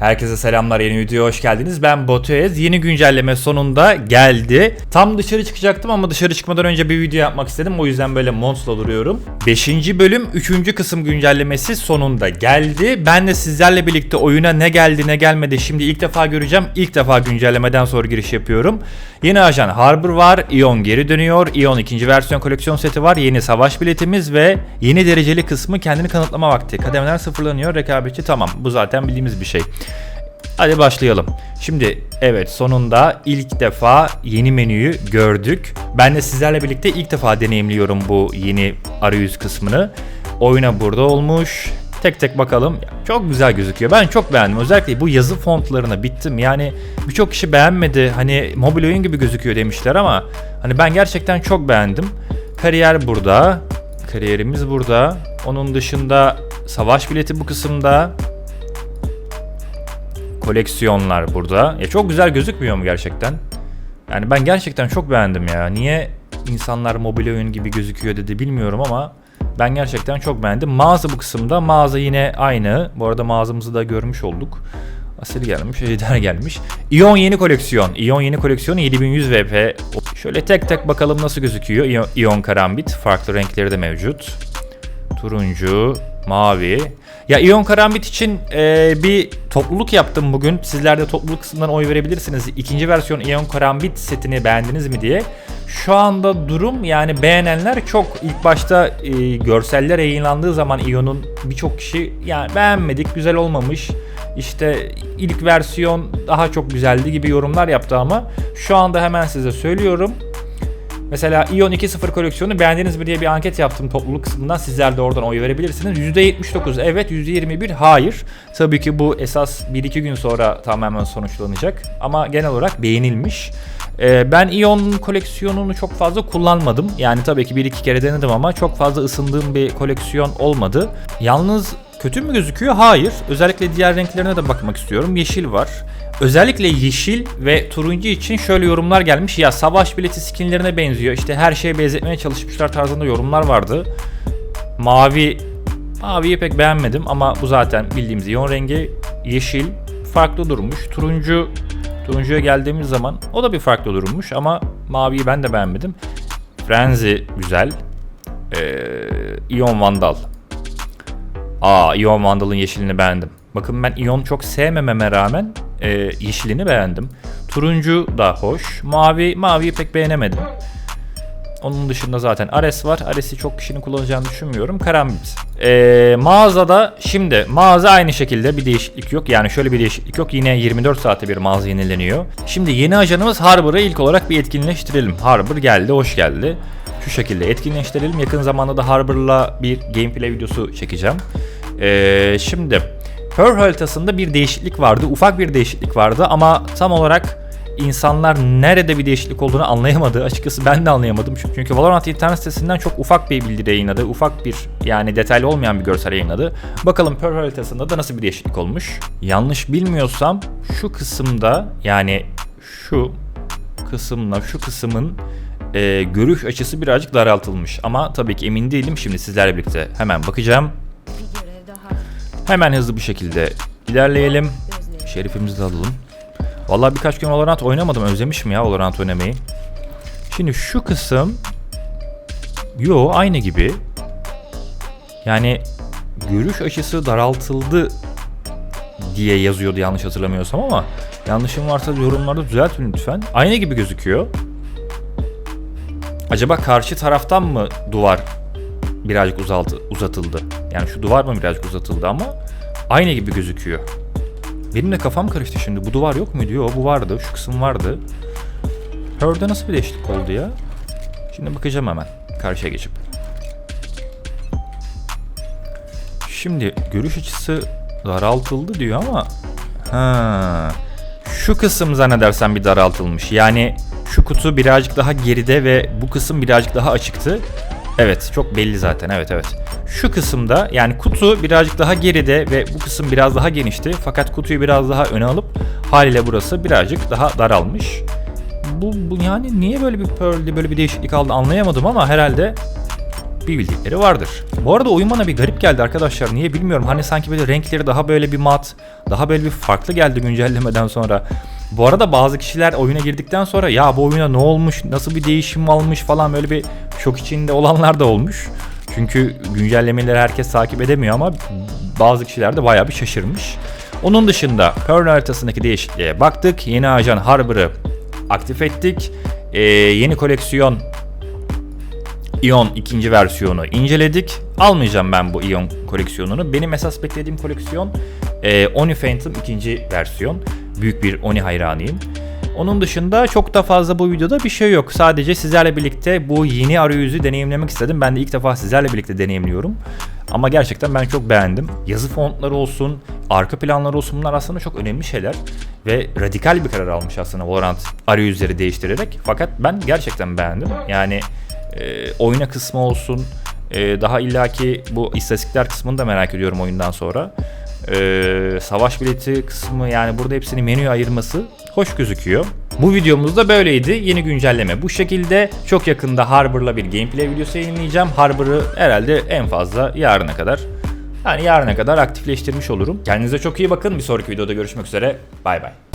Herkese selamlar yeni videoya hoş geldiniz. Ben Batuez. Yeni güncelleme sonunda geldi. Tam dışarı çıkacaktım ama dışarı çıkmadan önce bir video yapmak istedim. O yüzden böyle montla duruyorum. 5. bölüm 3. kısım güncellemesi sonunda geldi. Ben de sizlerle birlikte oyuna ne geldi ne gelmedi şimdi ilk defa göreceğim. İlk defa güncellemeden sonra giriş yapıyorum. Yeni ajan Harbor var. Ion geri dönüyor. Ion ikinci versiyon koleksiyon seti var. Yeni savaş biletimiz ve yeni dereceli kısmı kendini kanıtlama vakti. Kademeler sıfırlanıyor. Rekabetçi tamam. Bu zaten bildiğimiz bir şey. Hadi başlayalım. Şimdi evet sonunda ilk defa yeni menüyü gördük. Ben de sizlerle birlikte ilk defa deneyimliyorum bu yeni arayüz kısmını. Oyuna burada olmuş. Tek tek bakalım. Çok güzel gözüküyor. Ben çok beğendim. Özellikle bu yazı fontlarına bittim. Yani birçok kişi beğenmedi. Hani mobil oyun gibi gözüküyor demişler ama hani ben gerçekten çok beğendim. Kariyer burada. Kariyerimiz burada. Onun dışında savaş bileti bu kısımda koleksiyonlar burada. Ya çok güzel gözükmüyor mu gerçekten? Yani ben gerçekten çok beğendim ya. Niye insanlar mobil oyun gibi gözüküyor dedi bilmiyorum ama ben gerçekten çok beğendim. Mağaza bu kısımda. Mağaza yine aynı. Bu arada mağazamızı da görmüş olduk. Asil gelmiş, Ejder gelmiş. Ion yeni koleksiyon. Ion yeni koleksiyon 7100 VP. Şöyle tek tek bakalım nasıl gözüküyor. Ion, Ion karambit. Farklı renkleri de mevcut. Turuncu, mavi. Ya Ion Karambit için e, bir topluluk yaptım bugün. Sizler de topluluk kısmından oy verebilirsiniz. İkinci versiyon Ion Karambit setini beğendiniz mi diye. Şu anda durum yani beğenenler çok. ilk başta e, görseller yayınlandığı zaman Ion'un birçok kişi yani beğenmedik, güzel olmamış. İşte ilk versiyon daha çok güzeldi gibi yorumlar yaptı ama şu anda hemen size söylüyorum. Mesela Ion 2.0 koleksiyonu beğendiniz mi diye bir anket yaptım topluluk kısmından. Sizler de oradan oy verebilirsiniz. %79 evet, %21 hayır. Tabii ki bu esas 1-2 gün sonra tamamen sonuçlanacak. Ama genel olarak beğenilmiş. Ee, ben Ion koleksiyonunu çok fazla kullanmadım. Yani tabii ki 1-2 kere denedim ama çok fazla ısındığım bir koleksiyon olmadı. Yalnız kötü mü gözüküyor? Hayır. Özellikle diğer renklerine de bakmak istiyorum. Yeşil var. Özellikle yeşil ve turuncu için şöyle yorumlar gelmiş. Ya savaş bileti skinlerine benziyor. İşte her şeye benzetmeye çalışmışlar tarzında yorumlar vardı. Mavi Maviyi pek beğenmedim ama bu zaten bildiğimiz iyon rengi. Yeşil farklı durmuş. Turuncu Turuncuya geldiğimiz zaman o da bir farklı durmuş ama maviyi ben de beğenmedim. Frenzy güzel. Ee, Ion Vandal. Aa Ion Vandal'ın yeşilini beğendim. Bakın ben Ion çok sevmememe rağmen e, yeşilini beğendim. Turuncu da hoş. Mavi, maviyi pek beğenemedim. Onun dışında zaten Ares var. Ares'i çok kişinin kullanacağını düşünmüyorum. Karambit. Ee, mağazada şimdi mağaza aynı şekilde bir değişiklik yok. Yani şöyle bir değişiklik yok. Yine 24 saatte bir mağaza yenileniyor. Şimdi yeni ajanımız Harbor'ı ilk olarak bir etkinleştirelim. Harbor geldi, hoş geldi. Şu şekilde etkinleştirelim. Yakın zamanda da Harbor'la bir gameplay videosu çekeceğim. Ee, şimdi Pearl haritasında bir değişiklik vardı. Ufak bir değişiklik vardı ama tam olarak insanlar nerede bir değişiklik olduğunu anlayamadı. Açıkçası ben de anlayamadım. Çünkü Valorant internet sitesinden çok ufak bir bildiri yayınladı. Ufak bir yani detaylı olmayan bir görsel yayınladı. Bakalım Pearl haritasında da nasıl bir değişiklik olmuş. Yanlış bilmiyorsam şu kısımda yani şu kısımla şu kısmın e, görüş açısı birazcık daraltılmış. Ama tabii ki emin değilim. Şimdi sizlerle birlikte hemen bakacağım. Hemen hızlı bir şekilde ilerleyelim. Şerifimizi de alalım. Vallahi birkaç gün Valorant oynamadım. Özlemişim ya Valorant oynamayı. Şimdi şu kısım Yo aynı gibi. Yani görüş açısı daraltıldı diye yazıyordu yanlış hatırlamıyorsam ama yanlışım varsa yorumlarda düzeltin lütfen. Aynı gibi gözüküyor. Acaba karşı taraftan mı duvar birazcık uzaltı, uzatıldı? Yani şu duvar mı birazcık uzatıldı ama aynı gibi gözüküyor. Benim de kafam karıştı şimdi. Bu duvar yok muydu? Yok bu vardı. Şu kısım vardı. Hör'de nasıl bir değişiklik oldu ya? Şimdi bakacağım hemen. Karşıya geçip. Şimdi görüş açısı daraltıldı diyor ama ha şu kısım zannedersem bir daraltılmış. Yani şu kutu birazcık daha geride ve bu kısım birazcık daha açıktı. Evet çok belli zaten evet evet. Şu kısımda yani kutu birazcık daha geride ve bu kısım biraz daha genişti. Fakat kutuyu biraz daha öne alıp haliyle burası birazcık daha daralmış. Bu, bu yani niye böyle bir Pearl'de böyle bir değişiklik aldı anlayamadım ama herhalde bir bildikleri vardır. Bu arada oyun bana bir garip geldi arkadaşlar. Niye bilmiyorum. Hani sanki böyle renkleri daha böyle bir mat, daha böyle bir farklı geldi güncellemeden sonra. Bu arada bazı kişiler oyuna girdikten sonra ya bu oyuna ne olmuş, nasıl bir değişim almış falan böyle bir şok içinde olanlar da olmuş. Çünkü güncellemeleri herkes takip edemiyor ama bazı kişiler de bayağı bir şaşırmış. Onun dışında Pearl haritasındaki değişikliğe baktık. Yeni ajan Harbor'ı aktif ettik. Ee, yeni koleksiyon Ion ikinci versiyonu inceledik. Almayacağım ben bu Ion koleksiyonunu. Benim esas beklediğim koleksiyon e, Oni Phantom ikinci versiyon. Büyük bir Oni hayranıyım. Onun dışında çok da fazla bu videoda bir şey yok. Sadece sizlerle birlikte bu yeni arayüzü deneyimlemek istedim. Ben de ilk defa sizlerle birlikte deneyimliyorum. Ama gerçekten ben çok beğendim. Yazı fontları olsun, arka planları olsun bunlar aslında çok önemli şeyler. Ve radikal bir karar almış aslında Valorant arayüzleri değiştirerek. Fakat ben gerçekten beğendim. Yani e, oyuna kısmı olsun, e, daha illaki bu istatistikler kısmını da merak ediyorum oyundan sonra. E, savaş bileti kısmı yani burada hepsini menüye ayırması hoş gözüküyor. Bu videomuz da böyleydi. Yeni güncelleme bu şekilde. Çok yakında Harbor'la bir gameplay videosu yayınlayacağım. Harbor'ı herhalde en fazla yarına kadar yani yarına kadar aktifleştirmiş olurum. Kendinize çok iyi bakın. Bir sonraki videoda görüşmek üzere. Bay bay.